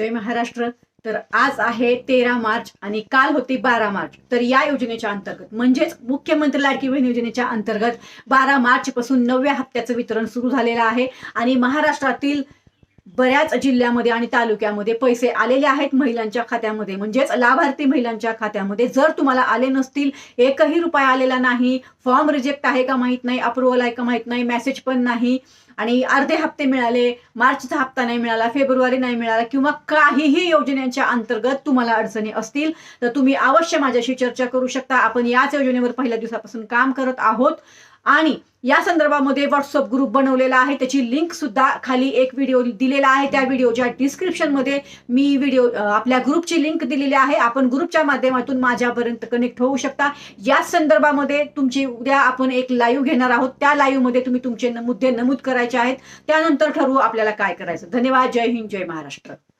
जय महाराष्ट्र. तर आज आहे तेरा मार्च आणि काल होती बारा मार्च. तर या योजनेच्या अंतर्गत म्हणजेच मुख्यमंत्री लाडकी बहीण योजनेच्या अंतर्गत बारा मार्च पासून नवव्या हप्त्याचं वितरण सुरू झालेलं आहे. आणि महाराष्ट्रातील बऱ्याच जिल्ह्यामध्ये आणि तालुक्यामध्ये पैसे आलेले आहेत महिलांच्या खात्यामध्ये. म्हणजेच लाभार्थी महिलांच्या खात्यामध्ये. जर तुम्हाला आले नसतील एकही रुपया आलेला नाही फॉर्म रिजेक्ट आहे का माहीत नाही अप्रुव्हल आहे का माहीत नाही मेसेज पण नाही आणि अर्धे हप्ते मिळाले मार्चचा हप्ता नाही मिळाला फेब्रुवारी नाही मिळाला किंवा काहीही योजनेच्या अंतर्गत तुम्हाला अडचणी असतील तर तुम्ही अवश्य माझ्याशी चर्चा करू शकता. आपण याच योजनेवर पहिल्या दिवसापासून काम करत आहोत. आणि या संदर्भामध्ये व्हॉट्सअप ग्रुप बनवलेला आहे. त्याची लिंक सुद्धा खाली एक व्हिडिओ दिलेला आहे. त्या व्हिडिओच्या डिस्क्रिप्शनमध्ये मी व्हिडिओ आपल्या ग्रुपची लिंक दिलेली आहे. आपण ग्रुपच्या माध्यमातून माझ्यापर्यंत कनेक्ट होऊ शकता. याच संदर्भामध्ये तुमची उद्या आपण एक लाईव्ह घेणार आहोत. त्या लाईव्हमध्ये तुम्ही तुमचे मुद्दे नमूद करायचे आहेत. त्यानंतर ठरवू आपल्याला काय करायचं. धन्यवाद. जय हिंद. जय महाराष्ट्र.